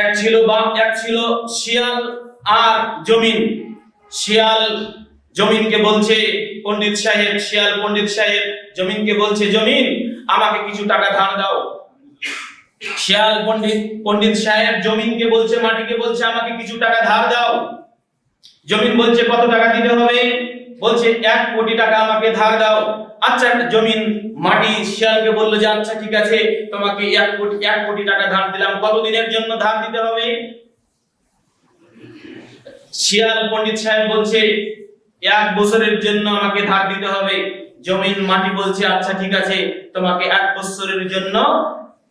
এক ছিল বা এক ছিল শিয়াল আর জমিন। শিয়াল জমিনকে বলছে পণ্ডিত সাহেব, শিয়াল পণ্ডিত সাহেব জমিনকে বলছে, জমিন, আমাকে কিছু টাকা ধার দাও। শিয়াল পণ্ডিত পণ্ডিত সাহেব জমিনকে বলছে, মাটিকে বলছে, আমাকে কিছু টাকা ধার দাও। জমিন বলছে, কত টাকা দিতে হবে? বলছে, এক কোটি টাকা আমাকে ধার দাও। আচ্ছা জমিন, মাটি, শিয়ালকে বলল যে আচ্ছা ঠিক আছে, তোমাকে এক কোটি এক কোটি টাকা ধার দিলাম। কতদিনের জন্য ধার দিতে হবে? শিয়াল পণ্ডিত সাহেব বলছে, এক বছরের জন্য আমাকে ধার দিতে হবে। জমিন, মাটি বলছে আচ্ছা ঠিক আছে, তোমাকে এক বছরের জন্য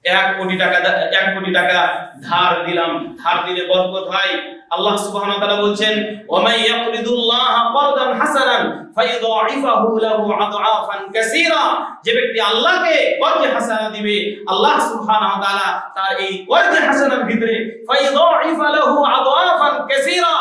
এক কোটি টাকা এক কোটি টাকা ধার দিলাম। ধার দিলে বরকত হয়। আল্লাহ সুবহানাহু ওয়া বলছেন, ওয়া মাই ইয়াকরিদুল্লাহ করদান হাসানান। যে ব্যক্তি আল্লাহকে হাসানা দিবে, আল্লাহ সুবহানাহু তাআলা তার এই হাসানার ভিতরে লাহু কাসীরা।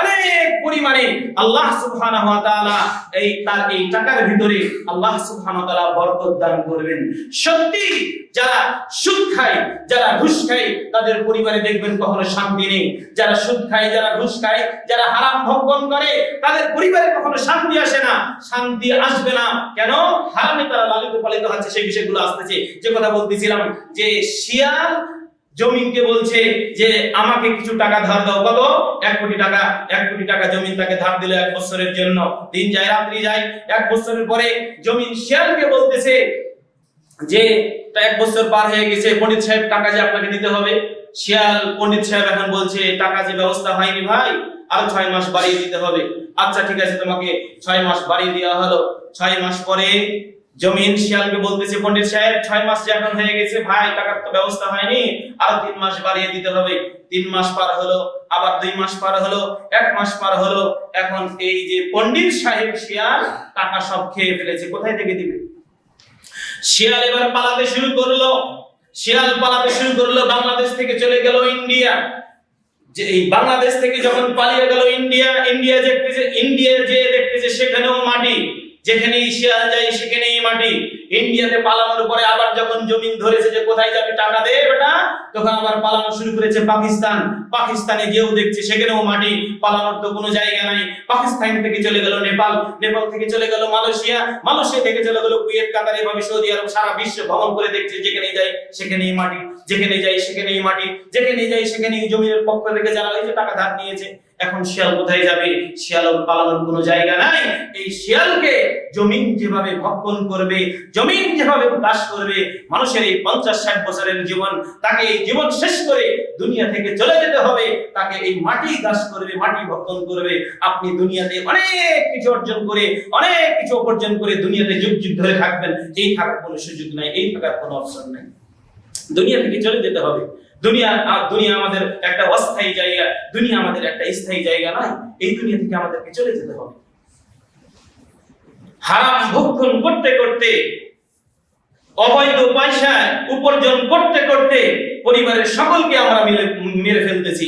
অনেক পরিমাণে আল্লাহ সুবহানাহু তাআলা এই তার এই টাকার ভিতরে আল্লাহ সুবহানাহু তাআলা বরকত দান করবেন। সত্যি যারা সুদ খায়, যারা ঘুষ খায়, তাদের পরিবারে দেখবেন কখনো শান্তি নেই। যারা সুদ খায়, যারা ঘুষ খায়, যারা হারাম ভক্ষণ করে, তাদের পরিবারে কখনো শান্তি আসে না, শান্তি আসবে না। কেন? হারামে তারা লালিত পালিত হচ্ছে, সেই বিষয়গুলো আসতেছে। যে কথা বলতেছিলাম যে শিয়াল জমিনকে বলছে যে, আমাকে কিছু টাকা ধার দাও। কত? এক কোটি টাকা, এক কোটি টাকা জমিন তাকে ধার দিল এক বছরের জন্য। দিন যায়, রাত্রি যায়। এক বছরের পরে জমিন শিয়ালকে বলতেছে যে এক বছর পার হয়ে গেছে। পণ্ডিত সাহেব, টাকা যে আপনাকে দিতে হবে? শিয়াল পণ্ডিত সাহেব এখন বলছে, টাকা যে ব্যবস্থা হয়নি ভাই, আরও ছয় মাস বাড়িয়ে দিতে হবে। আচ্ছা ঠিক আছে, তোমাকে ছয় মাস বাড়িয়ে দেওয়া হলো। ছয় মাস পরে জমিন শিয়ালকে বলতেছে, পণ্ডিত সাহেব, ছয় মাস এখন হয়ে গেছে, ভাই, টাকার তো ব্যবস্থা হয়নি, আরও তিন মাস বাড়িয়ে দিতে হবে। তিন মাস পার হলো, আবার দুই মাস পার হলো, এক মাস পার হলো। এখন এই যে পণ্ডিত সাহেব শিয়াল, টাকা সব খেয়ে ফেলেছে। কোথায় থেকে দিবে? শিয়াল এবার পালাতে শুরু করল। শিয়াল পালাতে শুরু করল, বাংলাদেশ থেকে চলে গেল ইন্ডিয়া। যে এই বাংলাদেশ থেকে যখন পালিয়ে গেল ইন্ডিয়া ইন্ডিয়া দেখতেছে ইন্ডিয়া যে দেখতেছে সেখানেও মাটি, যেখানেই শিয়াল যায় সেখানেই মাটি। ইন্ডিয়াতে পালানোর পরে আবার যখন জমিন ধরেছে যে কোথায় যাবে টাকা দে বেটা, তখন আবার পালানো শুরু করেছে পাকিস্তান। পাকিস্তানে গিয়েও দেখছে, সেখানেও মাটি, পালানোর তো কোনো জায়গা নাই। পাকিস্তান থেকে চলে গেল নেপাল। নেপাল থেকে চলে গেল মালয়েশিয়া। মালয়েশিয়া থেকে চলে গেল কুয়েত, কাতার, এভাবে সৌদি আরব সারা বিশ্ব ভ্রমণ করে দেখছে, যেখানেই যায়, সেখানেই মাটি যেখানে যাই সেখানেই মাটি যেখানে যাই সেখানেই জমির পক্ষ থেকে যারা যে টাকা ধার নিয়েছে, এখন শিয়াল কোথায় যাবে? শিয়াল পালানোর কোনো জায়গা নাই। এই শিয়ালকে জমিন যেভাবে ভক্ষণ করবে জমিন যেভাবে দাস করবে, মানুষের এই পঞ্চাশ ষাট বছরের জীবন, তাকে এই জীবন শেষ করে দুনিয়া থেকে চলে যেতে হবে, তাকে এই মাটি দাস করবে, মাটি ভক্ষণ করবে। আপনি দুনিয়াতে অনেক কিছু অর্জন করে, অনেক কিছু উপার্জন করে দুনিয়াতে যুগ যুগ ধরে থাকবেন। এই থাকার কোনো সুযোগ নাই, এই থাকার কোনো অপশন নাই। দুনিয়া থেকে চলে যেতে হবে। দুনিয়া দুনিয়া আমাদের একটা অস্থায়ী জায়গা, দুনিয়া আমাদের একটা স্থায়ী জায়গা নয় এই দুনিয়া থেকে আমাদেরকে চলে যেতে হবে। হারাম ভক্ষণ করতে করতে অবৈধ পয়সায় উপার্জন করতে করতে পরিবারের সকলকে আমরা মেরে ফেলতেছি।